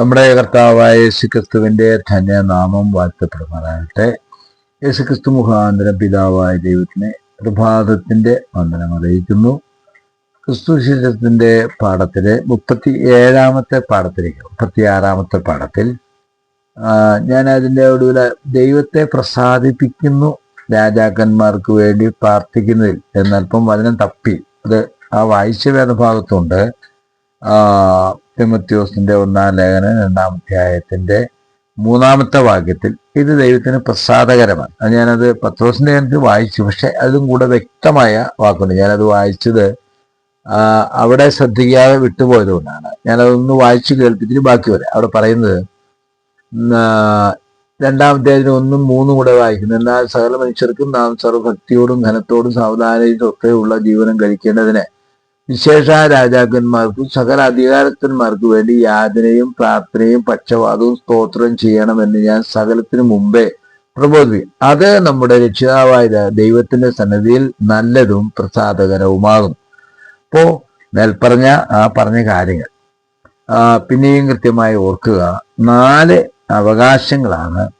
നമ്മുടെ കർത്താവായ യേശുക്രിസ്തുവിന്റെ ധന്യനാമം വാഴ്ത്തപ്പെടുമാറാകട്ടെ. യേശുക്രിസ്തു മുഖാന്തരം പിതാവായ ദൈവത്തിന് പ്രഭാതത്തിന്റെ വന്ദനം അറിയിക്കുന്നു. ക്രിസ്തു ശരീരത്തിന്റെ പാഠത്തിലെ മുപ്പത്തി ഏഴാമത്തെ പാഠത്തിലേക്ക് മുപ്പത്തി ആറാമത്തെ പാഠത്തിൽ ഞാൻ അതിന്റെ ഒടുവിൽ ദൈവത്തെ പ്രസാദിപ്പിക്കുന്നു. രാജാക്കന്മാർക്ക് വേണ്ടി പ്രാർത്ഥിക്കുന്നതിൽ എന്നൽപ്പം വചനം തപ്പി. അത് ആ വായിച്ച വേദഭാഗത്തുണ്ട്. തിമത്യോസിന്റെ ഒന്നാം ലേഖനം രണ്ടാം അധ്യായത്തിന്റെ മൂന്നാമത്തെ വാക്യത്തിൽ ഇത് ദൈവത്തിന് പ്രസാദകരമാണ്. അത് ഞാനത് പത്രോസിന്റെ ലേഖനത്തിൽ വായിച്ചു പക്ഷെ അതും കൂടെ വ്യക്തമായ വാക്കുണ്ട്. ഞാനത് വായിച്ചത് അവിടെ ശ്രദ്ധിക്കാതെ വിട്ടുപോയതുകൊണ്ടാണ് ഞാനതൊന്ന് വായിച്ചു കേൾപ്പിച്ചിട്ട് ബാക്കി വരാം. അവിടെ പറയുന്നത് രണ്ടാം അധ്യായത്തിന് ഒന്നും മൂന്നും കൂടെ വായിക്കുന്നു. എന്നാൽ സകല മനുഷ്യർക്കും നാം സർവഭക്തിയോടും ധനത്തോടും സാവധാനതയും ഒക്കെയുള്ള ജീവനം കഴിക്കേണ്ടതിന് വിശേഷ രാജാക്കന്മാർക്കും സകല അധികാരസ്ഥന്മാർക്ക് വേണ്ടി യാതനയും പ്രാർത്ഥനയും പക്ഷവാദവും സ്തോത്രം ചെയ്യണമെന്ന് ഞാൻ സകലത്തിനു മുമ്പേ പ്രബോധിപ്പിക്കും. അത് നമ്മുടെ രക്ഷിതാവായ ദൈവത്തിന്റെ സന്നദ്ധിയിൽ നല്ലതും പ്രസാദകരവുമാകും. അപ്പോ മേൽപ്പറഞ്ഞ ആ പറഞ്ഞ കാര്യങ്ങൾ പിന്നെയും കൃത്യമായി ഓർക്കുക. നാല് അവകാശങ്ങളാണ്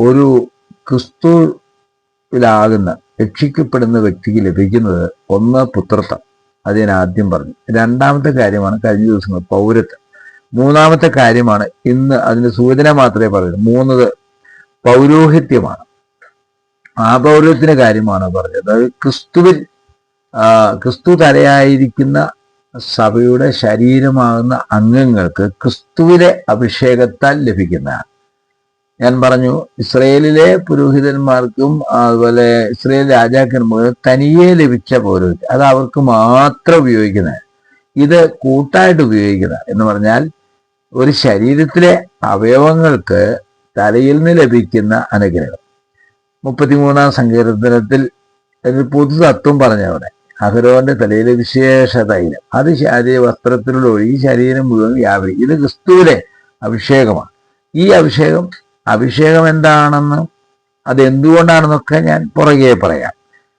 ഒരു ക്രിസ്തുവിലാകുന്ന രക്ഷിക്കപ്പെടുന്ന വ്യക്തിക്ക് ലഭിക്കുന്നത്. ഒന്ന് പുത്രത്വം. അത് ഞാൻ ആദ്യം പറഞ്ഞു. രണ്ടാമത്തെ കാര്യമാണ് കഴിഞ്ഞ ദിവസങ്ങൾ പൗരത്വം. മൂന്നാമത്തെ കാര്യമാണ് ഇന്ന് അതിന്റെ സൂചന മാത്രമേ പറയുള്ളൂ. മൂന്നത് പൗരോഹിത്യമാണ്. ആ പൗരത്വത്തിന്റെ കാര്യമാണ് പറഞ്ഞത്. അതായത് ക്രിസ്തുവിൽ ക്രിസ്തു തലയായിരിക്കുന്ന സഭയുടെ ശരീരമാകുന്ന അംഗങ്ങൾക്ക് ക്രിസ്തുവിലെ അഭിഷേകത്താൽ ലഭിക്കുന്നതാണ്. ഞാൻ പറഞ്ഞു ഇസ്രയേലിലെ പുരോഹിതന്മാർക്കും അതുപോലെ ഇസ്രയേൽ രാജാക്കന്മാർക്കും തനിയെ ലഭിച്ച പൗരോഹിത്യം. അത് അവർക്ക് മാത്രം ഉപയോഗിക്കുന്നത്. ഇത് കൂട്ടായിട്ട് ഉപയോഗിക്കുന്ന എന്ന് പറഞ്ഞാൽ ഒരു ശരീരത്തിലെ അവയവങ്ങൾക്ക് തലയിൽ നിന്ന് ലഭിക്കുന്ന അനുഗ്രഹം. മുപ്പത്തിമൂന്നാം സങ്കീർത്തനത്തിൽ ഒരു പൊതുതത്വം പറഞ്ഞവിടെ അഹരോന്റെ തലയിലെ വിശേഷ തൈലം. അത് ശാരീര വസ്ത്രത്തിലുള്ള ഒഴുകി ശരീരം മുഴുവൻ വ്യാപരി ഇത് ക്രിസ്തുവിലെ അഭിഷേകമാണ്. ഈ അഭിഷേകം അഭിഷേകം എന്താണെന്ന് അത് എന്തുകൊണ്ടാണെന്നൊക്കെ ഞാൻ പുറകെ പറയാം.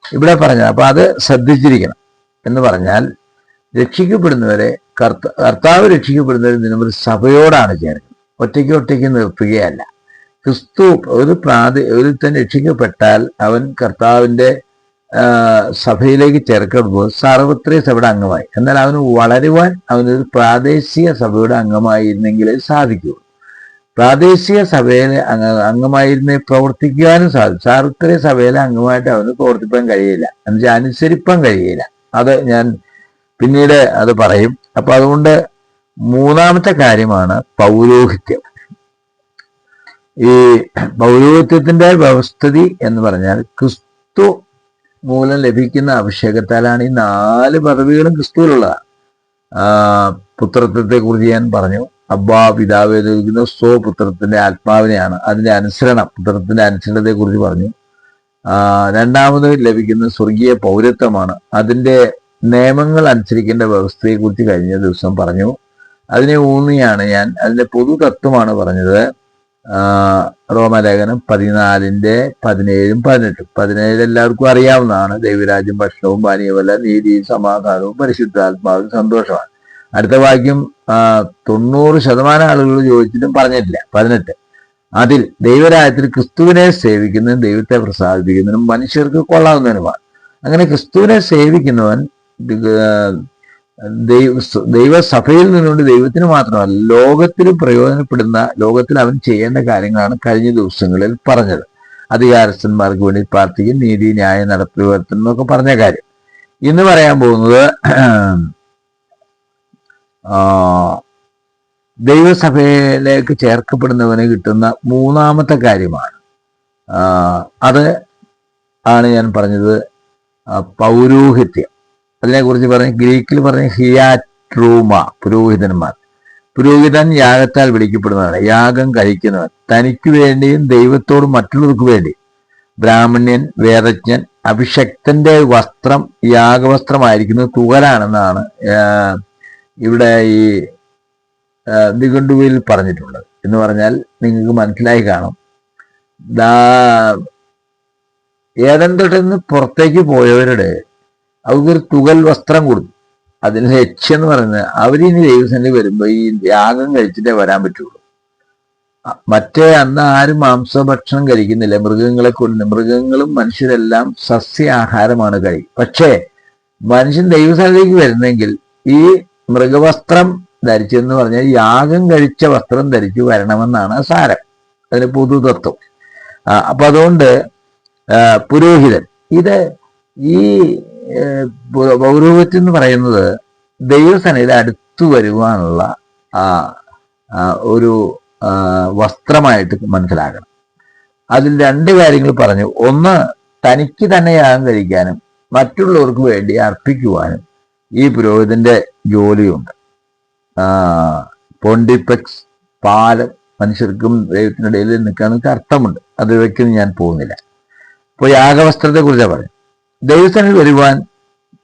ഇവിടെ പറഞ്ഞ അപ്പൊ അത് ശ്രദ്ധിച്ചിരിക്കണം എന്ന് പറഞ്ഞാൽ രക്ഷിക്കപ്പെടുന്നവരെ കർത്ത കർത്താവ് രക്ഷിക്കപ്പെടുന്നവരെ നിലവിൽ സഭയോടാണ് ചേരുന്നത് ഒറ്റയ്ക്ക് ഒറ്റയ്ക്ക് നിർത്തുകയല്ല. ക്രിസ്തു ഒരു പ്രാതി ഒരു തന്നെ രക്ഷിക്കപ്പെട്ടാൽ അവൻ കർത്താവിന്റെ സഭയിലേക്ക് ചേർക്കപ്പെടുമ്പോൾ സാർവത്രിക സഭയുടെ അംഗമായി. എന്നാൽ അവന് വളരുവാൻ അവനൊരു പ്രാദേശിക സഭയുടെ അംഗമായിരുന്നെങ്കിലേ സാധിക്കൂ പ്രാദേശിക സഭയിലെ അംഗ അംഗമായിരുന്നേ പ്രവർത്തിക്കുവാനും സാധിക്കും സാർവത്രിക സഭയിലെ അംഗമായിട്ട് അവന് പ്രവർത്തിപ്പാൻ കഴിയില്ല. എന്നുവെച്ചാൽ അനുസരിപ്പാൻ കഴിയില്ല. അത് ഞാൻ പിന്നീട് അത് പറയും. അപ്പൊ അതുകൊണ്ട് മൂന്നാമത്തെ കാര്യമാണ് പൗരോഹിത്യം. ഈ പൗരോഹിത്യത്തിന്റെ വ്യവസ്ഥിതി എന്ന് പറഞ്ഞാൽ ക്രിസ്തു മൂലം ലഭിക്കുന്ന അഭിഷേകത്താലാണ് ഈ നാല് പദവികളും ക്രിസ്തുവിലുള്ളതാണ്. ആ പുത്രത്വത്തെ കുറിച്ച് ഞാൻ പറഞ്ഞു. അബ്ബാ പിതാവ് എന്ന് സ്വ പുത്രത്തിന്റെ ആത്മാവിനെയാണ്. അതിന്റെ അനുസരണം പുത്രത്തിന്റെ അനുസരണത്തെ കുറിച്ച് പറഞ്ഞു രണ്ടാമത് ലഭിക്കുന്ന സ്വർഗീയ പൗരത്വമാണ്. അതിന്റെ നിയമങ്ങൾ അനുസരിക്കേണ്ട വ്യവസ്ഥയെ കുറിച്ച് കഴിഞ്ഞ ദിവസം പറഞ്ഞു. അതിനെ ഊന്നിയാണ് ഞാൻ അതിന്റെ പൊതു തത്വമാണ് പറഞ്ഞത് റോമലേഖനം പതിനാലിന്റെ പതിനേഴും പതിനെട്ടും. പതിനേഴ് എല്ലാവർക്കും അറിയാവുന്നതാണ്. ദൈവരാജ്യം ഭക്ഷണവും പാനീയമല്ല നീതിയും സമാധാനവും പരിശുദ്ധാത്മാവും സന്തോഷമാണ്. അടുത്ത വാക്യം തൊണ്ണൂറ് ശതമാനം ആളുകൾ ചോദിച്ചിട്ടും പറഞ്ഞിട്ടില്ല. പതിനെട്ട്. അതിൽ ദൈവരാജ്യത്തിൽ ക്രിസ്തുവിനെ സേവിക്കുന്നതിനും ദൈവത്തെ പ്രസാദിപ്പിക്കുന്നതിനും മനുഷ്യർക്ക് കൊള്ളാവുന്നതിനുമാണ്. അങ്ങനെ ക്രിസ്തുവിനെ സേവിക്കുന്നവൻ ദൈവ ദൈവ ദൈവസഭയിൽ നിന്നുകൊണ്ട് ദൈവത്തിന് മാത്രമല്ല ലോകത്തിലും പ്രയോജനപ്പെടുന്ന ലോകത്തിൽ അവൻ ചെയ്യേണ്ട കാര്യങ്ങളാണ് കഴിഞ്ഞ ദിവസങ്ങളിൽ പറഞ്ഞത്. അധികാരസ്ഥന്മാർക്ക് വേണ്ടി പ്രാർത്ഥിക്കും നീതി ന്യായ നടപ്പിവർത്തനം എന്നൊക്കെ പറഞ്ഞ കാര്യം. ഇന്ന് പറയാൻ പോകുന്നത് ദൈവസഭയിലേക്ക് ചേർക്കപ്പെടുന്നവന് കിട്ടുന്ന മൂന്നാമത്തെ കാര്യമാണ്. അത് ആണ് ഞാൻ പറഞ്ഞത് പൗരോഹിത്യം. അതിനെക്കുറിച്ച് പറഞ്ഞ് ഗ്രീക്കിൽ പറഞ്ഞ ഹിയാട്രൂമ പുരോഹിതന്മാർ. പുരോഹിതൻ യാഗത്താൽ വിളിക്കപ്പെടുന്നതാണ് യാഗം കഴിക്കുന്നവൻ. തനിക്ക് വേണ്ടിയും ദൈവത്തോടും മറ്റുള്ളവർക്ക് വേണ്ടി ബ്രാഹ്മണ്യൻ വേദജ്ഞൻ അഭിഷക്തന്റെ വസ്ത്രം യാഗവസ്ത്രമായിരിക്കുന്നത് തുകലാണെന്നാണ് ഇവിടെ ഈ നിഘണ്ടുവിൽ പറഞ്ഞിട്ടുള്ളത് എന്ന് പറഞ്ഞാൽ നിങ്ങൾക്ക് മനസ്സിലായി കാണും. ഏതൻ നിന്ന് പുറത്തേക്ക് പോയവരുടെ അവർക്കൊരു തുകൽ വസ്ത്രം കൊടുത്തു. അതിന് ഹെച്ച് എന്ന് പറയുന്നത് അവരിനി ദൈവസന്നിധി വരുമ്പോൾ ഈ യാഗം കഴിച്ചിട്ടേ വരാൻ പറ്റുള്ളൂ. മറ്റേ അന്ന് ആരും മാംസഭക്ഷണം കഴിക്കുന്നില്ല. മൃഗങ്ങളെ കൊണ്ട് മൃഗങ്ങളും മനുഷ്യരെല്ലാം സസ്യാഹാരമാണ് കഴി. പക്ഷേ മനുഷ്യൻ ദൈവസന്നിധിക്ക് വരുന്നെങ്കിൽ ഈ മൃഗവസ്ത്രം ധരിച്ചെന്ന് പറഞ്ഞാൽ യാഗം കഴിച്ച വസ്ത്രം ധരിച്ചു വരണമെന്നാണ് സാരം. അതിന് പൊതുതത്വം. അപ്പൊ അതുകൊണ്ട് പുരോഹിതൻ ഇത് ഈ പൗരോഹിത്യം എന്ന് പറയുന്നത് ദൈവസനയിൽ അടുത്തു വരുവാനുള്ള ഒരു വസ്ത്രമായിട്ട് മനസ്സിലാക്കണം. അതിൽ രണ്ട് കാര്യങ്ങൾ പറഞ്ഞു. ഒന്ന് തനിക്ക് തന്നെ യാഗം കഴിക്കാനും മറ്റുള്ളവർക്ക് വേണ്ടി അർപ്പിക്കുവാനും. ഈ പുരോഹിതന്റെ ജോലിയുണ്ട്. പോണ്ടിപ്പെക്സ് പാലം മനുഷ്യർക്കും ദൈവത്തിനിടയിൽ നിൽക്കാനൊക്കെ അർത്ഥമുണ്ട്. അതിലേക്ക് ഞാൻ പോകുന്നില്ല. ഇപ്പോൾ യാഗവസ്ത്രത്തെ കുറിച്ചാണ് പറയും ദൈവസ്ഥനിൽ വരുവാൻ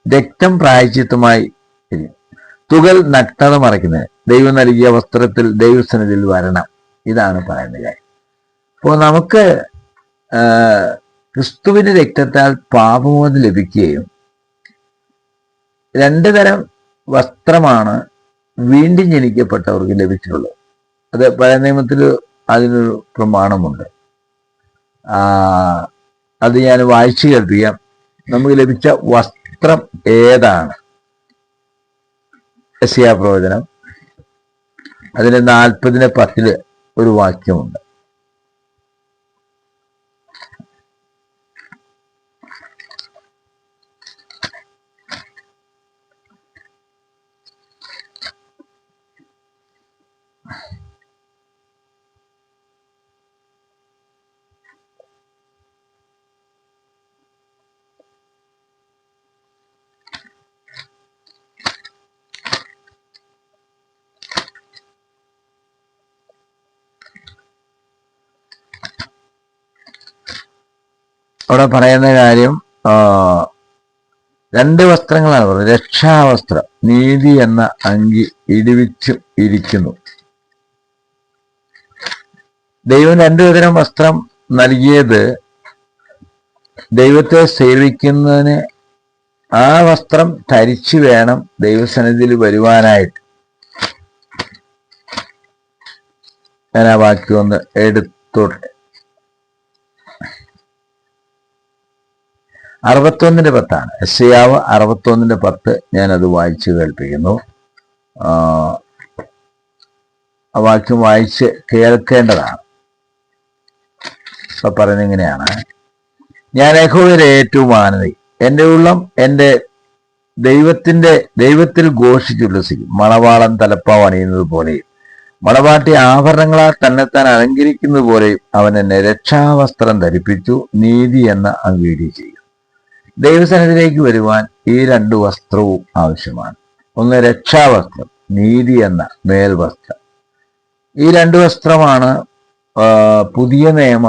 രക്തം പ്രായച്ചിത്തമായി. തുകൽ നഗ്നത മറയ്ക്കുന്നതിന് ദൈവം നൽകിയ വസ്ത്രത്തിൽ ദൈവസ്ഥനിൽ വരണം. ഇതാണ് പറയുന്ന കാര്യം. അപ്പോൾ നമുക്ക് ക്രിസ്തുവിന്റെ രക്തത്താൽ പാപമോചനം ലഭിക്കുകയും രണ്ട് തരം വസ്ത്രമാണ് വീണ്ടും ജനിക്കപ്പെട്ടവർക്ക് ലഭിച്ചിട്ടുള്ളത്. അത് പഴയ നിയമത്തിൽ അതിനൊരു പ്രമാണമുണ്ട്. അത് ഞാൻ വായിച്ചു കേൾപ്പിക്കാം. നമുക്ക് ലഭിച്ച വസ്ത്രം ഏതാണ്? യശയാ പ്രവചനം. അതിന് നാൽപ്പതിന് പത്തിൽ ഒരു വാക്യമുണ്ട്. അവിടെ പറയുന്ന കാര്യം രണ്ട് വസ്ത്രങ്ങളാണ് പറഞ്ഞത്. രക്ഷാവസ്ത്രം നീതി എന്ന അങ്കി ഇടിവിച്ചും ഇരിക്കുന്നു. ദൈവം രണ്ടു തരം വസ്ത്രം നൽകിയത് ദൈവത്തെ സേവിക്കുന്നതിന് ആ വസ്ത്രം ധരിച്ചു വേണം ദൈവസന്നിധിയിൽ വരുവാനായിട്ട്. ഞാൻ ആ വാക്യം ഒന്ന് എടുത്തോട്ടെ. അറുപത്തൊന്നിന്റെ പത്താണ്. എസ്യാവ് അറുപത്തൊന്നിന്റെ പത്ത് അത് വായിച്ചു കേൾപ്പിക്കുന്നു. ആ, വാക്യം വായിച്ച് കേൾക്കേണ്ടതാണ്. ഇപ്പൊ പറയുന്നത് ഇങ്ങനെയാണ്. ഞാൻ യഹോവയുടെ ഏറ്റവും ആനന്ദി. എന്റെ ഉള്ളം എന്റെ ദൈവത്തിന്റെ ദൈവത്തിൽ ഘോഷിച്ചുല്ലസിക്കും മണവാളം തലപ്പാവ് അണിയുന്നത് പോലെയും മണവാട്ടി ആഭരണങ്ങളാൽ തന്നെത്താൻ അലങ്കരിക്കുന്നത് പോലെയും അവൻ എന്നെ രക്ഷാവസ്ത്രം ധരിപ്പിച്ചു നീതി എന്ന അംഗീകരി ചെയ്യും. ദൈവസനത്തിലേക്ക് വരുവാൻ ഈ രണ്ട് വസ്ത്രവും ആവശ്യമാണ്. ഒന്ന് രക്ഷാവസ്ത്രം നീതി എന്ന മേൽവസ്ത്രം. ഈ രണ്ട് വസ്ത്രമാണ് പുതിയ നിയമ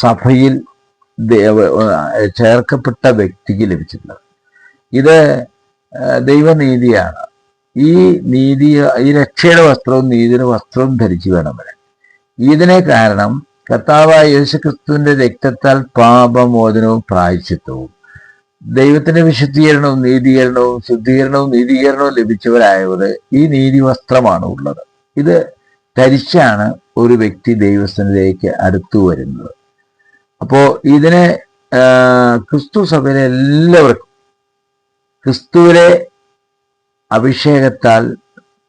സഭയിൽ ചേർക്കപ്പെട്ട വ്യക്തിക്ക് ലഭിച്ചിട്ടുള്ളത്. ഇത് ദൈവനീതിയാണ്. ഈ നീതി ഈ രക്ഷയുടെ വസ്ത്രവും നീതിയുടെ വസ്ത്രവും ധരിച്ചു വേണം വരാൻ. ഇതിനെ കാരണം കർത്താവായ യേശുക്രിസ്തുവിന്റെ രക്തത്താൽ പാപമോചനവും പ്രായച്ചിത്തവും ദൈവത്തിന്റെ വിശുദ്ധീകരണവും നീതീകരണവും ശുദ്ധീകരണവും നീതീകരണവും ലഭിച്ചവരായവർ ഈ നീതി വസ്ത്രമാണ് ഉള്ളത്. ഇത് ധരിച്ചാണ് ഒരു വ്യക്തി ദൈവസ്ഥനിലേക്ക് അടുത്തു വരുന്നത്. അപ്പോ ഇതിനെ ക്രിസ്തു സഭയിലെ എല്ലാവർക്കും ക്രിസ്തുവിലെ അഭിഷേകത്താൽ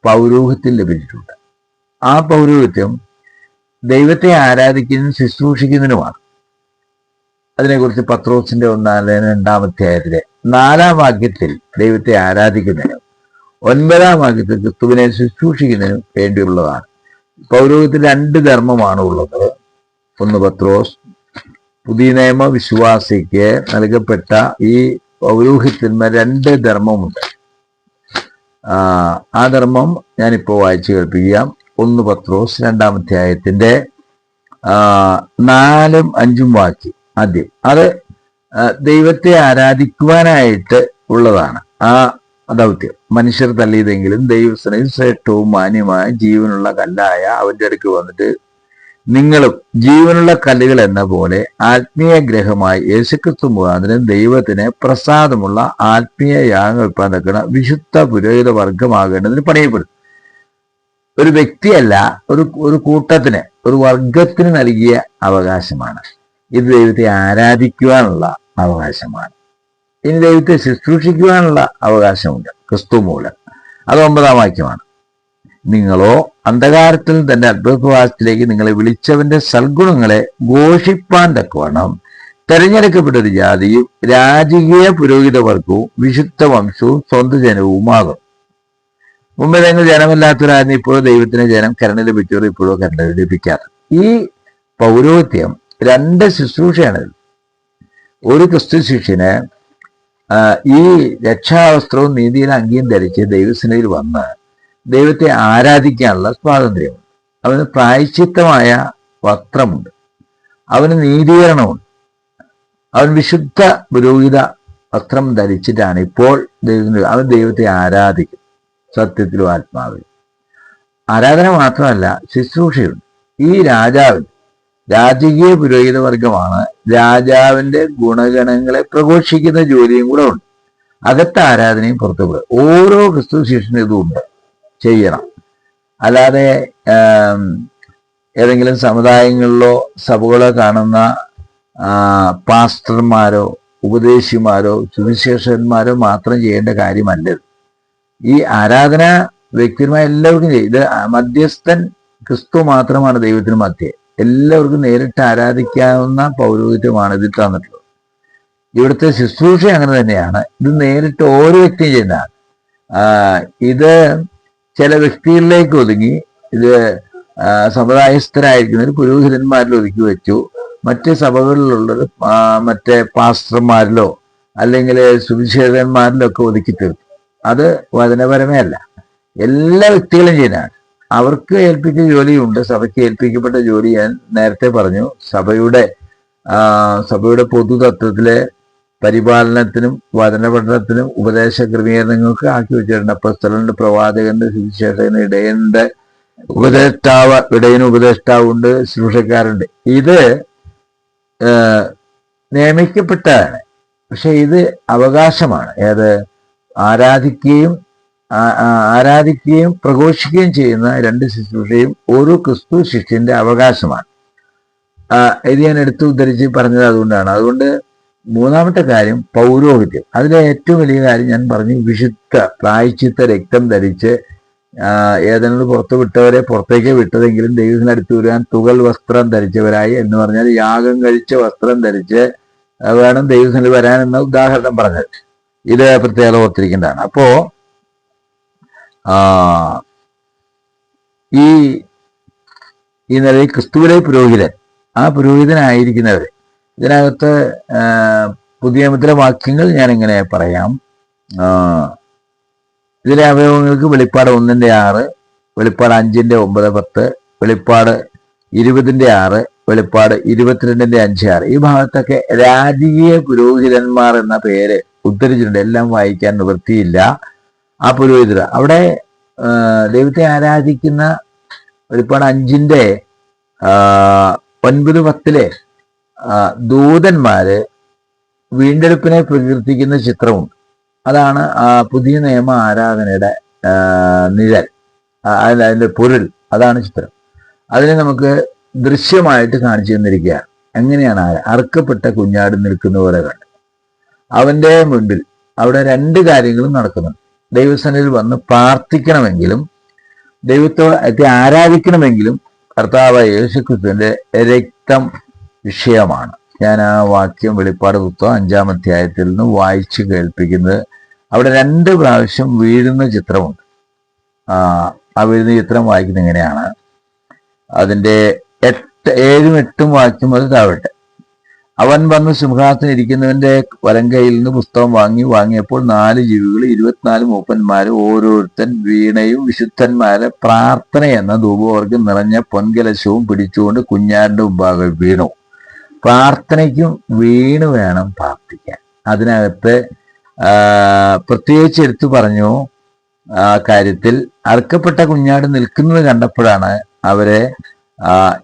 പൗരോഹിത്യം ലഭിച്ചിട്ടുണ്ട്. ആ പൗരോഹിത്യം ദൈവത്തെ ആരാധിക്കുന്നതിനും ശുശ്രൂഷിക്കുന്നതിനുമാണ്. അതിനെക്കുറിച്ച് പത്രോസിന്റെ ഒന്നാം രണ്ടാമത്തെ ആയതിലെ നാലാം വാക്യത്തിൽ ദൈവത്തെ ആരാധിക്കുന്നതിനും ഒൻപതാം വാക്യത്തിൽ ക്രിസ്തുവിനെ ശുശ്രൂഷിക്കുന്നതിനും വേണ്ടിയുള്ളതാണ്. പൗരോഹിത്തിൽ രണ്ട് ധർമ്മമാണ് ഉള്ളത്. ഒന്ന് പത്രോസ് പുതിയ നിയമ വിശ്വാസിക്ക് നൽകപ്പെട്ട ഈ പൗരോഹിത്യന്മാർ രണ്ട് ധർമ്മമുണ്ട്. ആ, ധർമ്മം ഞാനിപ്പോൾ വായിച്ചു കേൾപ്പിക്കാം. ഒന്ന് പത്രോസ് രണ്ടാം ആയത്തിന്റെ നാലും അഞ്ചും വാക്യം. ആദ്യം. അത് ദൈവത്തെ ആരാധിക്കുവാനായിട്ട് ഉള്ളതാണ്. ആ ദൗത്യം. മനുഷ്യർ തള്ളിയതെങ്കിലും ദൈവസ്ഥനയിൽ ശ്രേഷ്ഠവും മാന്യമായ ജീവനുള്ള കല്ലായ അവന്റെ അടുക്ക് വന്നിട്ട് നിങ്ങളും ജീവനുള്ള കല്ലുകൾ എന്ന പോലെ ആത്മീയ ഗ്രഹമായി യേശുക്രിസ്തു മുഖാന്തരം ദൈവത്തിന് പ്രസാദമുള്ള ആത്മീയ യാഗങ്ങൾ ഉൽപ്പാദിക്കുന്ന വിശുദ്ധ പുരോഹിത വർഗമാകേണ്ടതിന് പണിയപ്പെടും. ഒരു വ്യക്തിയല്ല ഒരു ഒരു കൂട്ടത്തിന് ഒരു വർഗത്തിന് നൽകിയ അവകാശമാണ്. ഇത് ദൈവത്തെ ആരാധിക്കുവാനുള്ള അവകാശമാണ്. ഇനി ദൈവത്തെ ശുശ്രൂഷിക്കുവാനുള്ള അവകാശമുണ്ട് ക്രിസ്തു മൂലം. അത് ഒമ്പതാം വാക്യമാണ്. നിങ്ങളോ അന്ധകാരത്തിൽ തന്റെ അദ്ഭുതവാസത്തിലേക്ക് നിങ്ങളെ വിളിച്ചവന്റെ സൽഗുണങ്ങളെ ഘോഷിപ്പാൻ തക്കവണ്ണം തെരഞ്ഞെടുക്കപ്പെട്ട ഒരു ജാതിയും രാജകീയ പുരോഹിത വർഗവും വിശുദ്ധ വംശവും സ്വന്തം ജനവുമാകും മുമ്പ് നിങ്ങൾ ജനമല്ലാത്തവരായിരുന്നു ഇപ്പോഴും ദൈവത്തിന് ജനം കരണ ലഭിച്ചവർ ഇപ്പോഴും കരണ ലഭിക്കാറ്. ഈ പൗരോഹിത്യം രണ്ട് ശുശ്രൂഷയാണ് ഒരു ക്രിസ്തു ശിഷ്യന് ഈ രക്ഷാവസ്ത്രവും നീതിയുടെ അങ്കിയും ധരിച്ച് ദൈവസേനയിൽ വന്ന് ദൈവത്തെ ആരാധിക്കാനുള്ള സ്വാതന്ത്ര്യമുണ്ട്. അവന് പ്രായശ്ചിത്തമായ വസ്ത്രമുണ്ട്. അവന് നീതീകരണമുണ്ട്. അവൻ വിശുദ്ധ പുരോഹിത വസ്ത്രം ധരിച്ചിട്ടാണ് ഇപ്പോൾ ദൈവത്തിന് അവൻ ദൈവത്തെ ആരാധിക്കും. സത്യത്തിലും ആത്മാവിലും. ആരാധന മാത്രമല്ല ശുശ്രൂഷയുണ്ട്. ഈ രാജാവിന് രാജകീയ പുരോഹിത വർഗമാണ്. രാജാവിന്റെ ഗുണഗണങ്ങളെ പ്രഘോഷിക്കുന്ന ജോലിയും കൂടെ ഉണ്ട്. അകത്ത ആരാധനയും പുറത്തു പോയി. ഓരോ ക്രിസ്തു ശിഷ്യനും ഉണ്ട്. ചെയ്യണം. അല്ലാതെ ഏതെങ്കിലും സമുദായങ്ങളിലോ സഭകളോ കാണുന്ന പാസ്റ്റർമാരോ ഉപദേശിമാരോ സുവിശേഷന്മാരോ മാത്രം ചെയ്യേണ്ട കാര്യമല്ല ഈ ആരാധന വ്യക്തിപരമായ എല്ലാവർക്കും ചെയ്യും. ഇത് മധ്യസ്ഥൻ ക്രിസ്തു മാത്രമാണ് ദൈവത്തിന് മധ്യേ. എല്ലാവർക്കും നേരിട്ട് ആരാധിക്കാവുന്ന പൗരോഹിത്യമാണ് ഇതിൽ തന്നിട്ടുള്ളത്. ഇവിടുത്തെ ശുശ്രൂഷ അങ്ങനെ തന്നെയാണ്. ഇത് നേരിട്ട് ഓരോ വ്യക്തിയും ചെയ്യുന്ന ഇത് ചില വ്യക്തികളിലേക്ക് ഒതുങ്ങി ഇത് സമുദായസ്ഥരായിരിക്കുന്നവർ പുരോഹിതന്മാരിൽ ഒതുക്കി വെച്ചു. മറ്റ് സഭകളിലുള്ളത് മറ്റേ പാസ്റ്റർമാരിലോ അല്ലെങ്കിൽ സുവിശേഷന്മാരിലോ ഒക്കെ ഒതുക്കി തീർത്തു. അത് വചനപരമേ അല്ല. എല്ലാ വ്യക്തികളും ചെയ്യുന്നതാണ് അവർക്ക് ഏൽപ്പിച്ച ജോലിയുണ്ട്. സഭയ്ക്ക് ഏൽപ്പിക്കപ്പെട്ട ജോലി ഞാൻ നേരത്തെ പറഞ്ഞു. സഭയുടെ സഭയുടെ പൊതുതത്വത്തിലെ പരിപാലനത്തിനും വചന പഠനത്തിനും ഉപദേശ ക്രമീകരണങ്ങൾക്ക് ആക്കി വെച്ചിട്ടുണ്ട്. അപ്പസ്തലന്റെ പ്രവാചകന്റെ സുവിശേഷകന് ഇടയന്റെ ഉപദേഷ്ടാവ് ഇടയന് ഉപദേഷ്ടാവുണ്ട് ശുശ്രൂഷക്കാരുണ്ട്. ഇത് നിയമിക്കപ്പെട്ടതാണ്. പക്ഷെ ഇത് അവകാശമാണ്. ഏത്? ആരാധിക്കുകയും ആരാധിക്കുകയും പ്രഘോഷിക്കുകയും ചെയ്യുന്ന രണ്ട് ശുശ്രൂഷയും ഓരോ ക്രിസ്തു ശിഷ്യന്റെ അവകാശമാണ്. ഇത് ഞാൻ എടുത്തു ഉദ്ധരിച്ച് പറഞ്ഞത് അതുകൊണ്ടാണ്. അതുകൊണ്ട് മൂന്നാമത്തെ കാര്യം പൗരോഹിത്യം. അതിലെ ഏറ്റവും വലിയ കാര്യം ഞാൻ പറഞ്ഞു വിശുദ്ധ പ്രായച്ചിത്ത രക്തം ധരിച്ച് ഏതെങ്കിലും പുറത്ത് വിട്ടവരെ പുറത്തേക്ക് വിട്ടതെങ്കിലും ദൈവത്തിനടുത്ത് വരാൻ തുകൽ വസ്ത്രം ധരിച്ചവരായി എന്ന് പറഞ്ഞാൽ യാഗം കഴിച്ച വസ്ത്രം ധരിച്ച് വേണം ദൈവത്തിന് വരാൻ എന്ന ഉദാഹരണം പറഞ്ഞത്. ഇത് പ്രത്യേകത ഓർത്തിരിക്കേണ്ടതാണ്. അപ്പോ ആ ഈ ഈ നിലയിൽ ക്രിസ്തുവിലെ പുരോഹിതൻ ആ പുരോഹിതനായിരിക്കുന്നവർ ഇതിനകത്ത് പുതിയ നിയമത്തിലെ വാക്യങ്ങൾ ഞാൻ ഇങ്ങനെ പറയാം ഇതിലെ അവയവങ്ങൾക്ക് വെളിപ്പാട് ഒന്നിന്റെ ആറ് വെളിപ്പാട് അഞ്ചിന്റെ ഒമ്പത് പത്ത് വെളിപ്പാട് ഇരുപതിന്റെ ആറ് വെളിപ്പാട് ഇരുപത്തിരണ്ടിന്റെ അഞ്ച് ആറ്. ഈ ഭാഗത്തൊക്കെ രാജകീയ പുരോഹിതന്മാർ എന്ന പേര് ഉദ്ധരിച്ചിട്ടുണ്ട്. എല്ലാം വായിക്കാൻ നിവൃത്തിയില്ല. ആ പുരോഹിതർ. അവിടെ ദൈവത്തെ ആരാധിക്കുന്ന വെളിപ്പാട് അഞ്ചിന്റെ ഒൻപത് പത്തിലെ ദൂതന്മാര് വീണ്ടെടുപ്പിനെ പ്രകീർത്തിക്കുന്ന ചിത്രമുണ്ട്. അതാണ് ആ പുതിയ നിയമ ആരാധനയുടെ നിഴൽ. അതിൽ അതിന്റെ പൊരുൾ. അതാണ് ചിത്രം. അതിനെ നമുക്ക് ദൃശ്യമായിട്ട് കാണിച്ചു തന്നിരിക്കുകയാണ്. എങ്ങനെയാണ് ആര് അറുക്കപ്പെട്ട കുഞ്ഞാട് നിൽക്കുന്ന പോലെ കണ്ട്. അവന്റെ മുൻപിൽ അവിടെ രണ്ട് കാര്യങ്ങളും നടക്കുന്നുണ്ട്. ദൈവസന്നിധിയിൽ വന്ന് പ്രാർത്ഥിക്കണമെങ്കിലും ദൈവത്തെ ആരാധിക്കണമെങ്കിലും കർത്താവ് യേശുക്രിസ്തുവിന്റെ രക്തം വിഷയമാണ്. ഞാൻ ആ വാക്യം വെളിപ്പാട് പുസ്തകം അഞ്ചാം അധ്യായത്തിൽ നിന്ന് വായിച്ചു കേൾപ്പിക്കുന്നത്. അവിടെ രണ്ട് പ്രാവശ്യം വീഴുന്ന ചിത്രമുണ്ട്. ആ വീഴുന്ന ചിത്രം വായിക്കുന്നത് എങ്ങനെയാണ്? അതിന്റെ എട്ട് ഏഴും എട്ടും വാക്യം അത് താഴട്ടെ. അവൻ വന്ന് സിംഹാസനം ഇരിക്കുന്നവന്റെ വലങ്കയിൽ നിന്ന് പുസ്തകം വാങ്ങി വാങ്ങിയപ്പോൾ നാല് ജീവികൾ ഇരുപത്തിനാല് മൂപ്പന്മാര് ഓരോരുത്തൻ വീണയും വിശുദ്ധന്മാരെ പ്രാർത്ഥന എന്ന ധൂപവർഗം നിറഞ്ഞ പൊൻകലശവും പിടിച്ചുകൊണ്ട് കുഞ്ഞാടിന്റെ മുമ്പാകെ വീണു. പ്രാർത്ഥനയ്ക്കും വീണ് വേണം പ്രാർത്ഥിക്കാൻ. അതിനകത്ത് പ്രത്യേകിച്ച് എടുത്തു പറഞ്ഞു കാര്യത്തിൽ അറുക്കപ്പെട്ട കുഞ്ഞാട് നിൽക്കുന്നത് കണ്ടപ്പോഴാണ് അവരെ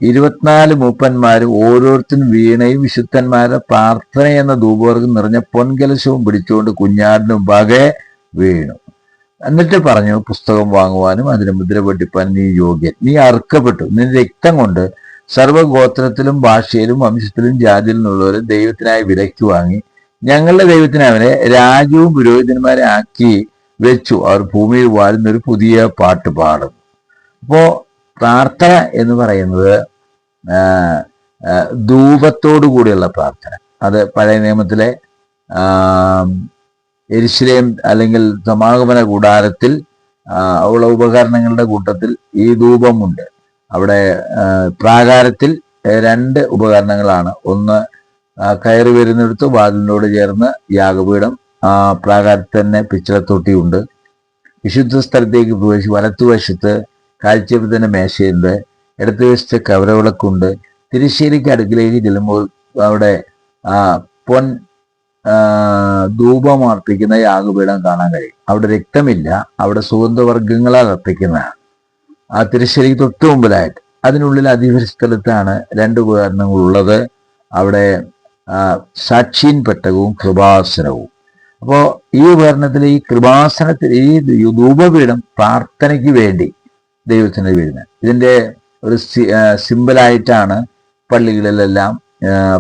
ഇരുപത്തിനാല് മൂപ്പന്മാർ ഓരോരുത്തരും വീണയും വിശുദ്ധന്മാരുടെ പ്രാർത്ഥന എന്ന ധൂപവർഗം നിറഞ്ഞ പൊൻകലശവും പിടിച്ചുകൊണ്ട് കുഞ്ഞാടിന് മുമ്പാകെ വീണു. എന്നിട്ട് പറഞ്ഞു പുസ്തകം വാങ്ങുവാനും അതിന് മുദ്ര പൊട്ടിപ്പാനും നീ യോഗ്യൻ. നീ അർക്കപ്പെട്ടു നിന്റെ രക്തം കൊണ്ട് സർവഗോത്രത്തിലും ഭാഷയിലും വംശത്തിലും ജാതിയിലും ഉള്ളവരെ ദൈവത്തിനായി വിലയ്ക്ക് വാങ്ങി. ഞങ്ങളുടെ ദൈവത്തിന് അവനെ രാജവും പുരോഹിതന്മാരെ ആക്കി വെച്ചു. അവർ ഭൂമിയിൽ വാഴുന്ന ഒരു പുതിയ പാട്ട് പാടും. അപ്പോ പ്രാർത്ഥന എന്ന് പറയുന്നത് ധൂപത്തോടു കൂടിയുള്ള പ്രാർത്ഥന. അത് പഴയ നിയമത്തിലെ എരിശിലേം അല്ലെങ്കിൽ സമാഗമന കൂടാരത്തിൽ ഉള്ള ഉപകരണങ്ങളുടെ കൂട്ടത്തിൽ ഈ ധൂപമുണ്ട്. അവിടെ പ്രാകാരത്തിൽ രണ്ട് ഉപകരണങ്ങളാണ്. ഒന്ന് കയറി വരുന്നിടത്ത് വാതിലിനോട് ചേർന്ന് യാഗപീഠം ആ പ്രാകാരത്തിൽ തന്നെ പിച്ചളത്തൊട്ടിയുണ്ട്. വിശുദ്ധ സ്ഥലത്തേക്ക് പ്രവേശിച്ച് വലത്തുവശത്ത് കാഴ്ചവത്തിന്റെ മേശയുണ്ട് ഇടതുവശത്ത് കവരവിളക്കുണ്ട്. തിരുശ്ശേരിക്ക് അടുക്കിലേക്ക് ചെല്ലുമ്പോൾ അവിടെ പൊൻ ധൂപം അർപ്പിക്കുന്ന യാഗപീഠം കാണാൻ കഴിയും. അവിടെ രക്തമില്ല അവിടെ സുഗന്ധവർഗങ്ങളാൽ അർപ്പിക്കുന്നതാണ് ആ തിരുശ്ശേരിക്ക് തൊട്ട് മുമ്പിലായിട്ട് അതിനുള്ളിൽ അധിപരിസ്ഥലത്താണ് രണ്ട് ഉപകരണങ്ങൾ ഉള്ളത് അവിടെ സാക്ഷീൻ പെട്ടകവും കൃപാസനവും. അപ്പോ ഈ ഉപകരണത്തിൽ ഈ കൃപാസനത്തിൽ ഈ ധൂപപീഠം പ്രാർത്ഥനയ്ക്ക് വേണ്ടി ദൈവത്തിന് വരുന്നത് ഇതിന്റെ ഒരു സിമ്പിളായിട്ടാണ് പള്ളികളിലെല്ലാം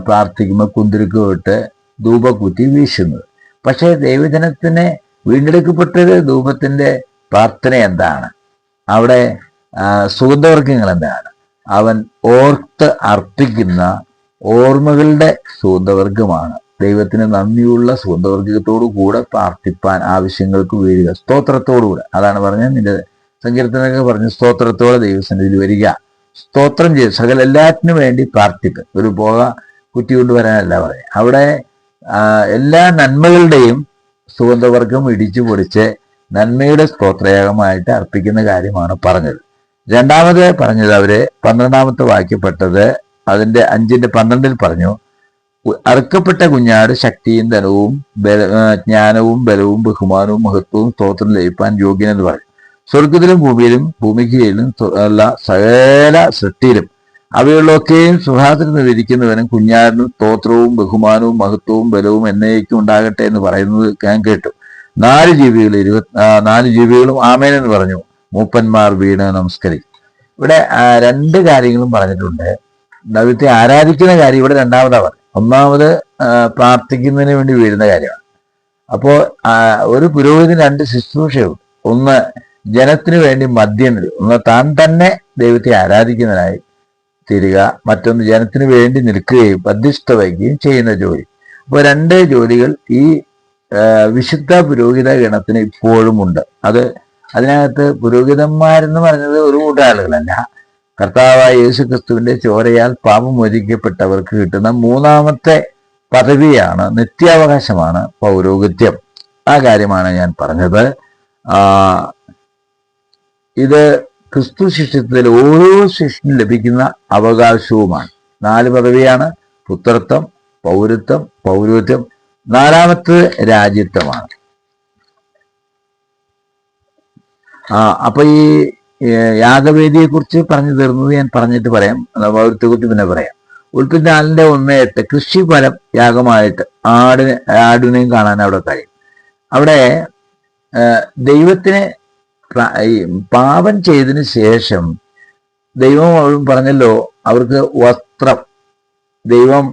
പ്രാർത്ഥിക്കുമ്പോൾ കുന്തിരിക്ക് വിട്ട് ധൂപക്കുറ്റി വീശുന്നത്. പക്ഷേ ദൈവജനത്തിന് വീണ്ടെടുക്കപ്പെട്ടത് ധൂപത്തിന്റെ പ്രാർത്ഥന എന്താണ്? അവിടെ സുഗന്ധവർഗങ്ങൾ എന്താണ്? അവൻ ഓർത്ത് അർപ്പിക്കുന്ന ഓർമ്മകളുടെ സുഗന്ധവർഗമാണ് ദൈവത്തിന് നന്ദിയുള്ള സുഗന്ധവർഗത്തോടു കൂടെ പ്രാർത്ഥിപ്പാൻ ആവശ്യങ്ങൾക്ക് വീഴുക സ്തോത്രത്തോടുകൂടെ അതാണ് പറഞ്ഞത് നിന്റെ സങ്കീർത്തനൊക്കെ പറഞ്ഞു സ്തോത്രത്തോടെ ദൈവസന്നിധിയിൽ വരിക. സ്തോത്രം ചെയ്ത് സകല എല്ലാറ്റിനും വേണ്ടി പ്രാർത്ഥിക്കുക. ഒരു പോക കുറ്റി കൊണ്ടുവരാനല്ല പറയാം അവിടെ എല്ലാ നന്മകളുടെയും സുഗന്ധവർഗം ഇടിച്ചു പൊടിച്ച് നന്മയുടെ സ്തോത്രയാഗമായിട്ട് അർപ്പിക്കുന്ന കാര്യമാണ് പറഞ്ഞത്. രണ്ടാമത് പറഞ്ഞത് അവർ പന്ത്രണ്ടാമത്തെ വാക്യപ്പെട്ടത് അതിന്റെ അഞ്ചിന്റെ പന്ത്രണ്ടിൽ പറഞ്ഞു അറുക്കപ്പെട്ട കുഞ്ഞാട് ശക്തിയും ധനവും ബല- ജ്ഞാനവും ബലവും ബഹുമാനവും മഹത്വവും സ്തോത്രം ലഭിക്കാൻ യോഗ്യനെന്ന് പറയും സ്വർഗത്തിലും ഭൂമിയിലും ഭൂമിക്ക് ഉള്ള സകല സൃഷ്ടിയിലും. അവയുള്ളൊക്കെയും സുഹാസിന് കുഞ്ഞാരനും സ്തോത്രവും ബഹുമാനവും മഹത്വവും ബലവും എന്നേക്കും ഉണ്ടാകട്ടെ എന്ന് പറയുന്നത് ഞാൻ കേട്ടു. നാല് ജീവികൾ ഇരുപത്തി നാല് ജീവികളും ആമേനെന്ന് പറഞ്ഞു. മൂപ്പന്മാർ വീണ് നമസ്കരിക്കും. ഇവിടെ രണ്ട് കാര്യങ്ങളും പറഞ്ഞിട്ടുണ്ട്. ദൈവത്തെ ആരാധിക്കുന്ന കാര്യം ഇവിടെ രണ്ടാമതാ പറഞ്ഞു ഒന്നാമത് പ്രാർത്ഥിക്കുന്നതിന് വേണ്ടി വീഴുന്ന കാര്യമാണ്. അപ്പോ ഒരു പുരോഹിതന് രണ്ട് ശുശ്രൂഷയുണ്ട്. ഒന്ന് ജനത്തിന് വേണ്ടി മദ്യം നൽകുക ഒന്ന് താൻ തന്നെ ദൈവത്തെ ആരാധിക്കുന്നതിനായി തീരുക മറ്റൊന്ന് ജനത്തിനു വേണ്ടി നിൽക്കുകയും മധ്യസ്ഥ വഹിക്കുകയും ചെയ്യുന്ന ജോലി. അപ്പോൾ രണ്ട് ജോലികൾ ഈ വിശുദ്ധ പുരോഹിത ഗണത്തിന് ഇപ്പോഴും ഉണ്ട്. അത് അതിനകത്ത് പുരോഹിതന്മാരെന്ന് പറഞ്ഞത് ഒരു കൂട്ടം ആളുകളല്ല കർത്താവായ യേശു ക്രിസ്തുവിന്റെ ചോരയാൽ പാപം മോചിക്കപ്പെട്ടവർക്ക് കിട്ടുന്ന മൂന്നാമത്തെ പദവിയാണ് നിത്യാവകാശമാണ് പൗരോഹിത്യം. ആ കാര്യമാണ് ഞാൻ പറഞ്ഞത്. ഇത് ക്രിസ്തു ശിഷ്യത്തിൽ ഓരോ ശിഷ്യനും ലഭിക്കുന്ന അവകാശവുമാണ്. നാല് പദവിയാണ്. പുത്രത്വം പൗരത്വം പൗരോത്വം നാലാമത്തെ രാജ്യത്വമാണ്. ആ അപ്പൊ ഈ യാഗവേദിയെ കുറിച്ച് പറഞ്ഞു തീർന്നത് ഞാൻ പറഞ്ഞിട്ട് പറയാം. പൗരത്തെ കുറിച്ച് പിന്നെ പറയാം. ഉൽപ്പത്തി നാലിന്റെ ഒന്ന് എട്ട് കൃഷിഫലം യാഗമായിട്ട് ആടിനെ ആടിനെയും കാണാൻ അവിടെ കഴിയും. അവിടെ ദൈവത്തിന് പാപം ചെയ്തതിന് ശേഷം ദൈവം അവരും പറഞ്ഞല്ലോ അവർക്ക് വസ്ത്രം ദൈവം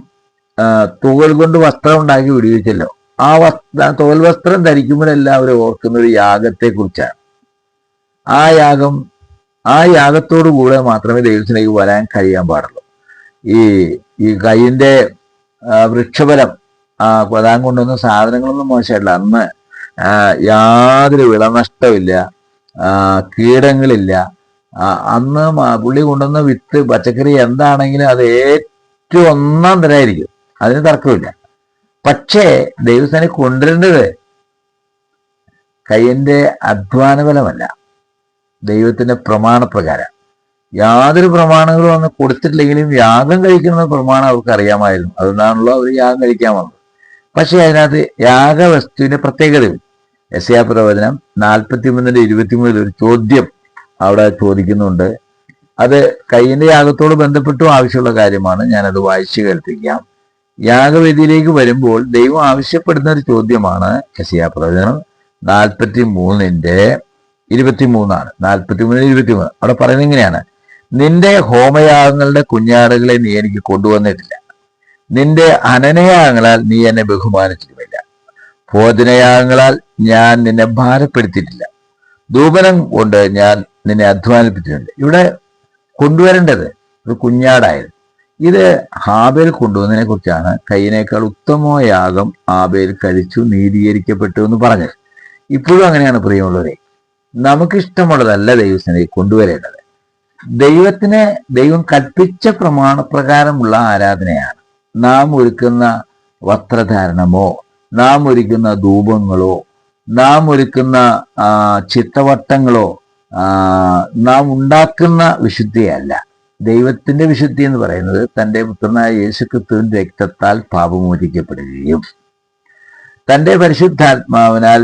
തുകൽ കൊണ്ട് വസ്ത്രം ഉണ്ടാക്കി വിടുവിച്ചല്ലോ. ആ വസ്ത്ര തോൽ വസ്ത്രം ധരിക്കുമ്പോഴെല്ലാം അവർ ഓർക്കുന്ന ഒരു യാഗത്തെ കുറിച്ചാണ് ആ യാഗം ആ യാഗത്തോടു കൂടെ മാത്രമേ ദൈവത്തിലേക്ക് വരാൻ കഴിയാൻ പാടുള്ളൂ. ഈ ഈ ആ, വൃക്ഷഫലം കൊതാൻ കൊണ്ടുവന്ന സാധനങ്ങളൊന്നും മോശമല്ല. അന്ന് യാതൊരു വിളനഷ്ടമില്ല കീടങ്ങളില്ല. അന്ന് പുള്ളി കൊണ്ടുവന്ന വിത്ത് പച്ചക്കറി എന്താണെങ്കിലും അത് ഏറ്റവും ഒന്നാം തരായിരിക്കും. അതിന് തർക്കമില്ല. പക്ഷേ ദൈവസ്ഥാനെ കൊണ്ടുവരേണ്ടത് കയ്യന്റെ അധ്വാന ദൈവത്തിന്റെ പ്രമാണപ്രകാരം. യാതൊരു പ്രമാണങ്ങളും അന്ന് കൊടുത്തിട്ടില്ലെങ്കിലും യാഗം കഴിക്കുന്ന പ്രമാണം അവർക്ക് അറിയാമായിരുന്നു. അതുകൊണ്ടാണല്ലോ അവർ യാഗം കഴിക്കാൻ വന്നത്. പക്ഷേ അതിനകത്ത് യാഗവസ്തുവിന്റെ പ്രത്യേകതയുണ്ട്. യശയാ പ്രവചനം നാൽപ്പത്തി മൂന്നിന്റെ ഇരുപത്തിമൂന്നിൽ ഒരു ചോദ്യം അവിടെ ചോദിക്കുന്നുണ്ട്. അത് കൈയിന്റെ യാഗത്തോട് ബന്ധപ്പെട്ടും ആവശ്യമുള്ള കാര്യമാണ്. ഞാനത് വായിച്ചു കേൾപ്പിക്കാം. യാഗവേദിയിലേക്ക് വരുമ്പോൾ ദൈവം ആവശ്യപ്പെടുന്ന ഒരു ചോദ്യമാണ് യസിയാ പ്രവചനം നാൽപ്പത്തി മൂന്നിന്റെ ഇരുപത്തിമൂന്നാണ്. നാൽപ്പത്തി മൂന്നിന് ഇരുപത്തിമൂന്ന്. അവിടെ പറയുന്നത് ഇങ്ങനെയാണ്. നിന്റെ ഹോമയാഗങ്ങളുടെ കുഞ്ഞാടുകളെ നീ എനിക്ക് കൊണ്ടുവന്നിട്ടില്ല. നിന്റെ അനനയാഗങ്ങളാൽ നീ എന്നെ ബഹുമാനിച്ചിട്ടുമില്ല. ഭോജനയാഗങ്ങളാൽ ഞാൻ നിന്നെ ഭാരപ്പെടുത്തിയിട്ടില്ല. ധൂപനം കൊണ്ട് ഞാൻ നിന്നെ അധ്വാനിപ്പിച്ചിട്ടുണ്ട്. ഇവിടെ കൊണ്ടുവരേണ്ടത് ഒരു കുഞ്ഞാടായിരുന്നു. ഇത് ഹാബേൽ കൊണ്ടുവന്നതിനെ കുറിച്ചാണ് കയ്യിനേക്കാൾ ഉത്തമ യാഗം ആബേൽ കഴിച്ചു നീതീകരിക്കപ്പെട്ടു എന്ന് പറഞ്ഞത്. ഇപ്പോഴും അങ്ങനെയാണ് പ്രിയമുള്ളവരെ. നമുക്കിഷ്ടമുള്ളതല്ല ദൈവത്തിനെ കൊണ്ടുവരേണ്ടത്. ദൈവത്തിന് ദൈവം കൽപ്പിച്ച പ്രമാണപ്രകാരമുള്ള ആരാധനയാണ്. നാം ഒരുക്കുന്ന വസ്ത്രധാരണമോ നാം ഒരുക്കുന്ന ധൂപങ്ങളോ നാം ഒരുക്കുന്ന ചിത്തവട്ടങ്ങളോ നാം ഉണ്ടാക്കുന്ന വിശുദ്ധിയല്ല. ദൈവത്തിന്റെ വിശുദ്ധി എന്ന് പറയുന്നത് തന്റെ പുത്രനായ യേശുക്രിസ്തുവിന്റെ രക്തത്താൽ പാപമോചിക്കപ്പെടുകയും തന്റെ പരിശുദ്ധാത്മാവിനാൽ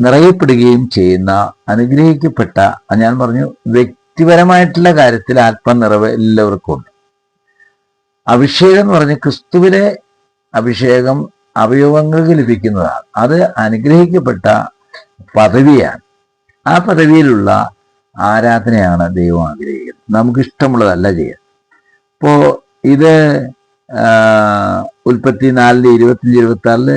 നിറയപ്പെടുകയും ചെയ്യുന്ന അനുഗ്രഹിക്കപ്പെട്ട ഞാൻ പറഞ്ഞു വ്യക്തിപരമായിട്ടുള്ള കാര്യത്തിൽ ആത്മനിറവ് എല്ലാവർക്കും ഉണ്ട്. അഭിഷേകം എന്ന് പറഞ്ഞ് ക്രിസ്തുവിലെ അഭിഷേകം അവയവങ്ങൾക്ക് ലഭിക്കുന്നതാണ്. അത് അനുഗ്രഹിക്കപ്പെട്ട പദവിയാണ്. ആ പദവിയിലുള്ള ആരാധനയാണ് ദൈവം ആഗ്രഹിക്കുന്നത്. നമുക്ക് ഇഷ്ടമുള്ളതല്ല ചെയ്യാൻ ഇപ്പോ ഇത് ഉൽപ്പത്തി നാലിൽ ഇരുപത്തിയഞ്ച് ഇരുപത്തി ആറിൽ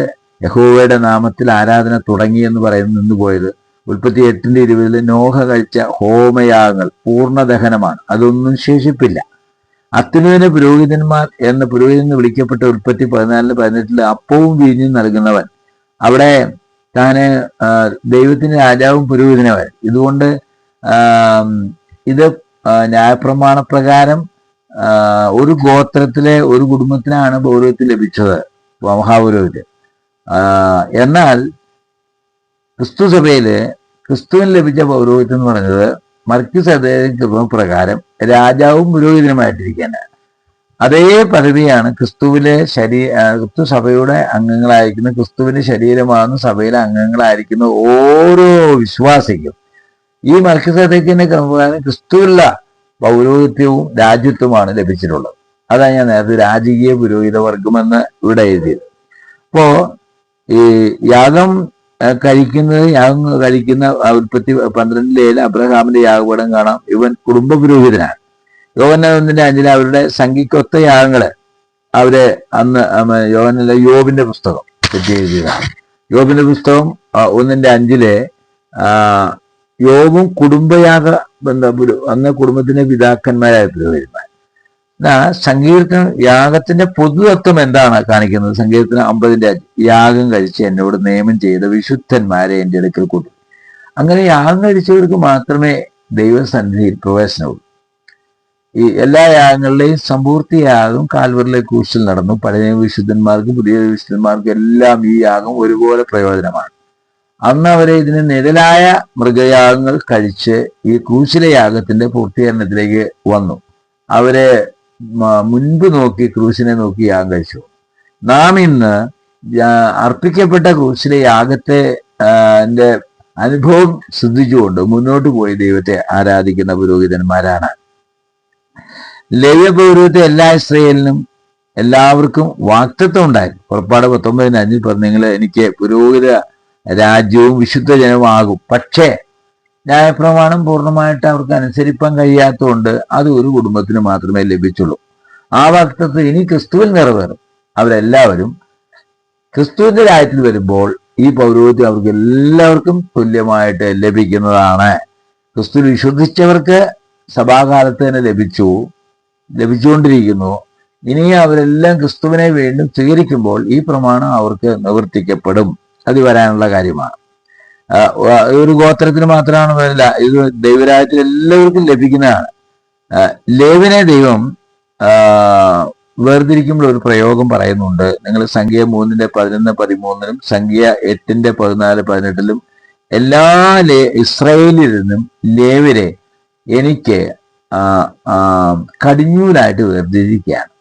യഹോവയുടെ നാമത്തിൽ ആരാധന തുടങ്ങി എന്ന് പറയുന്നത് നിന്നുപോയത് ഉൽപ്പത്തി എട്ടിന്റെ ഇരുപതിൽ നോഹ കഴിച്ച ഹോമയാഗങ്ങൾ പൂർണദഹനമാണ് അതൊന്നും ശേഷിപ്പില്ല. അത്യുനൂന പുരോഹിതന്മാർ എന്ന പുരോഹിതൻ വിളിക്കപ്പെട്ട ഉൽപ്പത്തി പതിനാലിന് പതിനെട്ടിൽ അപ്പവും വീഞ്ഞും നൽകുന്നവൻ. അവിടെ താന് ദൈവത്തിന്റെ രാജാവും പുരോഹിതനവൻ ഇതുകൊണ്ട് ഇത് ന്യായപ്രമാണ പ്രകാരം ഒരു ഗോത്രത്തിലെ ഒരു കുടുംബത്തിനാണ് പൗരോഹിത്യം ലഭിച്ചത് മഹാപുരോഹിതൻ. എന്നാൽ ക്രിസ്തു സഭയിൽ ക്രിസ്തുവിന് ലഭിച്ച പൗരോഹിത്യം എന്ന് പറഞ്ഞത് മർക്കി സഭ പ്രകാരം രാജാവും പുരോഹിതനുമായിട്ടിരിക്കുകയാണ്. അതേ പദവിയാണ് ക്രിസ്തുവിലെ ശരീ ക്രിസ്തു സഭയുടെ അംഗങ്ങളായിരിക്കുന്ന ക്രിസ്തുവിന്റെ ശരീരമാകുന്ന സഭയിലെ അംഗങ്ങളായിരിക്കുന്ന ഓരോ വിശ്വാസിക്കും ഈ മൽക്കസേദക്കിന്റെ ക്രമപ്രകാരം ക്രിസ്തുവിലുള്ള പൗരോഹിത്യവും രാജ്യത്വമാണ് ലഭിച്ചിട്ടുള്ളത്. അതാണ് ഞാൻ നേരത്തെ രാജകീയ പുരോഹിത വർഗമെന്ന് ഇവിടെ എഴുതിയത്. അപ്പോ ഈ യാഗം കഴിക്കുന്നത് യാഗം കഴിക്കുന്ന ഉൽപ്പത്തി പന്ത്രണ്ടിലേൽ അബ്രഹാമിന്റെ യാഗപടം കാണാം. ഇവൻ കുടുംബ പുരോഹിതനാണ് യോഗനൊന്നിന്റെ അഞ്ചിൽ അവരുടെ സംഖ്യക്കൊത്ത യാഗങ്ങൾ അവർ അന്ന് യോഗനല്ല യോബിന്റെ പുസ്തകം എഴുതിയതാണ് യോബിന്റെ പുസ്തകം ഒന്നിന്റെ അഞ്ചിലെ യോബും കുടുംബയാഗ ബന്ധ അന്ന് കുടുംബത്തിന്റെ പിതാക്കന്മാരായ പുരോഹിതന്മാർ സങ്കീർത്തനം യാഗത്തിന്റെ പൊതുതത്വം എന്താണ് കാണിക്കുന്നത്? സങ്കീർത്തനം അമ്പതിന്റെ യാഗം കഴിച്ച് എന്നോട് നിയമം ചെയ്ത വിശുദ്ധന്മാരെ എന്റെ അടുക്കൽ കൂട്ടും. അങ്ങനെ യാഗം കഴിച്ചവർക്ക് മാത്രമേ ദൈവസന്നിധിയിൽ പ്രവേശനമുള്ളൂ. ഈ എല്ലാ യാഗങ്ങളുടെയും സമ്പൂർത്തി യാഗം കാൽവറിലെ കൂശിൽ നടന്നു. പഴയ വിശുദ്ധന്മാർക്കും പുതിയ വിശുദ്ധന്മാർക്കും എല്ലാം ഈ യാഗം ഒരുപോലെ പ്രയോജനമാണ്. അന്ന് അവരെ ഇതിന് നിഴലായ മൃഗയാഗങ്ങൾ കഴിച്ച് ഈ ക്രൂശിലെ യാഗത്തിന്റെ പൂർത്തീകരണത്തിലേക്ക് വന്നു. അവരെ മുൻപ് നോക്കി ക്രൂശിനെ നോക്കി യാഗം കഴിച്ചു. നാം ഇന്ന് അർപ്പിക്കപ്പെട്ട ക്രൂശിലെ യാഗത്തെ അനുഭവം ശ്രദ്ധിച്ചുകൊണ്ട് മുന്നോട്ട് പോയി ദൈവത്തെ ആരാധിക്കുന്ന പുരോഹിതന്മാരാണ്. ലവ്യ എല്ലാ ഇസ്രയേലിനും എല്ലാവർക്കും വാക്തത്വം ഉണ്ടായിരുന്നു പുറപ്പാട് പത്തൊമ്പതിന് അഞ്ചിൽ പറഞ്ഞു നിങ്ങൾ എനിക്ക് പുരോഹിത രാജ്യവും വിശുദ്ധ ജനവും ആകും. പക്ഷേ ന്യായപ്രമാണം പൂർണമായിട്ട് അവർക്ക് അനുസരിപ്പാൻ കഴിയാത്തതുകൊണ്ട് അത് ഒരു കുടുംബത്തിന് മാത്രമേ ലഭിച്ചുള്ളൂ. ആ വക്തത്വം ഇനി ക്രിസ്തുവിൽ നിറവേറും. അവരെല്ലാവരും ക്രിസ്തുവിന്റെ രാജ്യത്തിൽ വരുമ്പോൾ ഈ പൗരോഹിത്യം അവർക്ക് എല്ലാവർക്കും തുല്യമായിട്ട് ലഭിക്കുന്നതാണ്. ക്രിസ്തു വിശ്വസിച്ചവർക്ക് സഭാകാലത്ത് തന്നെ ലഭിച്ചു ലഭിച്ചുകൊണ്ടിരിക്കുന്നു. ഇനി അവരെല്ലാം ക്രിസ്തുവിനെ വീണ്ടും സ്വീകരിക്കുമ്പോൾ ഈ പ്രമാണം അവർക്ക് നിവർത്തിക്കപ്പെടും. അത് വരാനുള്ള കാര്യമാണ്. ഒരു ഗോത്രത്തിന് മാത്രമാണ് വരില്ല. ഇത് ദൈവരാജ്യത്തിൽ എല്ലാവർക്കും ലഭിക്കുന്നതാണ്. ലേവിനെ ദൈവം വേർതിരിക്കുമ്പോൾ ഒരു പ്രയോഗം പറയുന്നുണ്ട്. നിങ്ങൾ സംഖ്യ മൂന്നിന്റെ പതിനൊന്ന് പതിമൂന്നിലും സംഖ്യ എട്ടിന്റെ പതിനാല് പതിനെട്ടിലും എല്ലാ ലേ ഇസ്രയേലിൽ നിന്നും ലേവരെ എനിക്ക് കടിഞ്ഞൂലായിട്ട് വേർതിരിക്കുകയാണ്.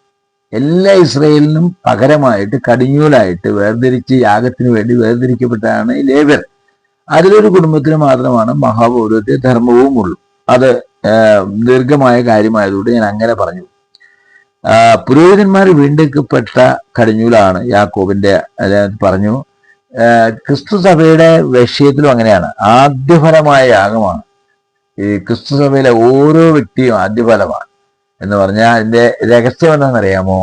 എല്ലാ ഇസ്രയേലിനും പകരമായിട്ട് കടിഞ്ഞൂലായിട്ട് വേർതിരിച്ച് യാഗത്തിന് വേണ്ടി വേർതിരിക്കപ്പെട്ടതാണ് ലേവർ അതിലൊരു കുടുംബത്തിന് മാത്രമാണ് മഹാപൗരത്യ ധർമ്മവും ഉള്ളൂ. അത് ദീർഘമായ കാര്യമായതുകൊണ്ട് ഞാൻ അങ്ങനെ പറഞ്ഞു. പുരോഹിതന്മാർ വീണ്ടെടുക്കപ്പെട്ട കടിഞ്ഞൂലാണ് യാക്കോബിന്റെ പറഞ്ഞു ക്രിസ്തു സഭയുടെ വിഷയത്തിലും അങ്ങനെയാണ്. ആദ്യഫലമായ യാഗമാണ്. ഈ ക്രിസ്തു സഭയിലെ ഓരോ വ്യക്തിയും ആദ്യഫലമാണ് എന്ന് പറഞ്ഞാൽ അതിന്റെ രഹസ്യം എന്താണെന്നറിയാമോ?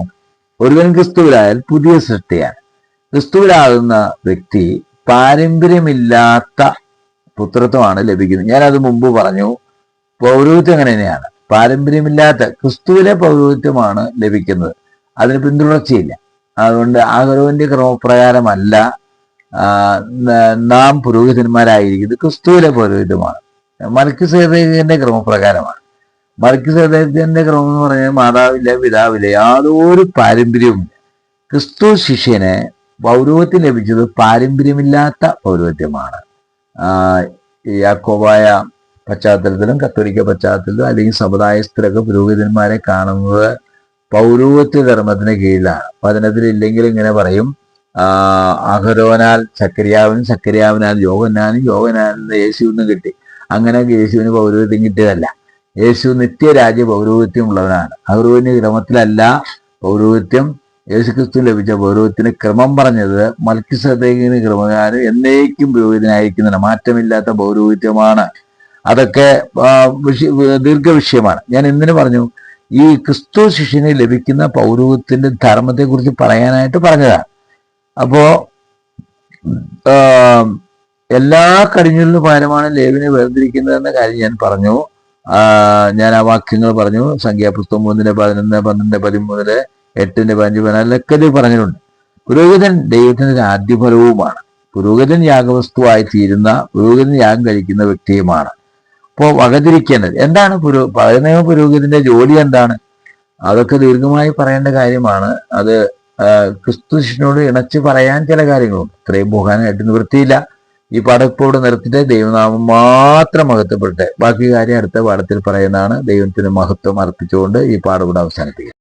ഒരുവൻ ക്രിസ്തുവിലായാൽ പുതിയ സൃഷ്ടിയാണ്. ക്രിസ്തുവിലാകുന്ന വ്യക്തി പാരമ്പര്യമില്ലാത്ത പുത്രത്വമാണ് ലഭിക്കുന്നത്. ഞാനത് മുമ്പ് പറഞ്ഞു. പൗരോഹിത്യം അങ്ങനെ തന്നെയാണ്. പാരമ്പര്യമില്ലാത്ത ക്രിസ്തുവിലെ പൗരോഹിത്യമാണ് ലഭിക്കുന്നത്. അതിന് പിന്തുടർച്ചയില്ല അതുകൊണ്ട് ആഗരവന്റെ ക്രമപ്രകാരമല്ല ന- പുരോഹിതന്മാരായിരിക്കുന്നത് ക്രിസ്തുവിലെ പൗരോഹിത്യമാണ് മലക്ക് സേതകന്റെ ക്രമപ്രകാരമാണ്. മലക്ക് സേതകന്റെ ക്രമം എന്ന് പറഞ്ഞാൽ മാതാവില്ല പിതാവില്ല യാതൊരു പാരമ്പര്യവും ക്രിസ്തു ശിഷ്യന് പൗരോഹിത്യം ലഭിച്ചത് പാരമ്പര്യമില്ലാത്ത പൗരോഹിത്യമാണ്. യാക്കോബായ പശ്ചാത്തലത്തിലും കത്തോലിക്ക പശ്ചാത്തലത്തിലും അല്ലെങ്കിൽ സമുദായസ്ഥരൊക്കെ പുരോഹിതന്മാരെ കാണുന്നത് പൗരോഹിത്യ ധർമ്മത്തിന് കീഴിലാണ്. വചനത്തിൽ ഇല്ലെങ്കിൽ ഇങ്ങനെ പറയും അഹരോനാൽ ചക്കരിയാവിനും ചക്കരിയാവിനാൽ യോഗനാനും യോഗനാനും യേശുവിനും കിട്ടി. അങ്ങനെ യേശുവിന് പൗരോഹിത്യം കിട്ടിയതല്ല. യേശു നിത്യരാജ്യ പൗരോഹിത്യം ഉള്ളവനാണ്. അഹരോവിന്റെ ക്രമത്തിലല്ല പൗരോഹിത്യം യേശുക്രിസ്തു ലഭിച്ച ഗൗരവത്തിന് ക്രമം പറഞ്ഞത് മൽക്കിസദേകിന് ക്രമകാരം എന്നേക്കും പുരോഹിതനായിരിക്കുന്നതിന് മാറ്റമില്ലാത്ത പൗരോഹിത്യമാണ്. അതൊക്കെ ദീർഘവിഷയമാണ്. ഞാൻ എന്തിനു പറഞ്ഞു? ഈ ക്രിസ്തു ശിഷ്യന് ലഭിക്കുന്ന പൗരോഹിത്യത്തിന്റെ ധർമ്മത്തെക്കുറിച്ച് പറയാനായിട്ട് പറഞ്ഞതാണ്. അപ്പോ എല്ലാ കടിഞ്ഞൂലിന് പകരമാണ് ലേവിനെ വേർതിരിക്കുന്നതെന്ന കാര്യം ഞാൻ പറഞ്ഞു. ഞാൻ ആ വാക്യങ്ങൾ പറഞ്ഞു. സംഖ്യാപുസ്തകം മൂന്നിന്റെ പതിനൊന്ന് പന്ത്രണ്ട് പതിമൂന്നിൽ എട്ടിന്റെ പതിനഞ്ച് പതിനാലിലൊക്കെ ഇത് പറഞ്ഞിട്ടുണ്ട്. പുരോഹിതൻ ദൈവത്തിന്റെ ആദ്യഫലവുമാണ്. പുരോഹിതൻ യാഗവസ്തുവായി തീരുന്ന പുരോഹിതൻ യാഗം കഴിക്കുന്ന വ്യക്തിയുമാണ്. അപ്പോൾ വകതിരിക്കേണ്ടത് എന്താണ് പുരോ പഴയ പുരോഹിതന്റെ ജോലി എന്താണ്? അതൊക്കെ ദീർഘമായി പറയേണ്ട കാര്യമാണ്. അത് ആ, ക്രിസ്തു ശിഷ്യനോട് ഇണച്ച് പറയാൻ ചില കാര്യങ്ങളുണ്ട്. ഇത്രയും പോകാനായിട്ട് നിവൃത്തിയില്ല. ഈ പാഠപ്പോട് നിർത്തിയിട്ട് ദൈവനാമം മാത്രം മഹത്വപ്പെടട്ടെ. ബാക്കി കാര്യം അടുത്ത പാഠത്തിൽ പറയുന്നതാണ് ദൈവത്തിന് മഹത്വം അർപ്പിച്ചുകൊണ്ട് ഈ പാഠം ഇവിടെ അവസാനിപ്പിക്കുക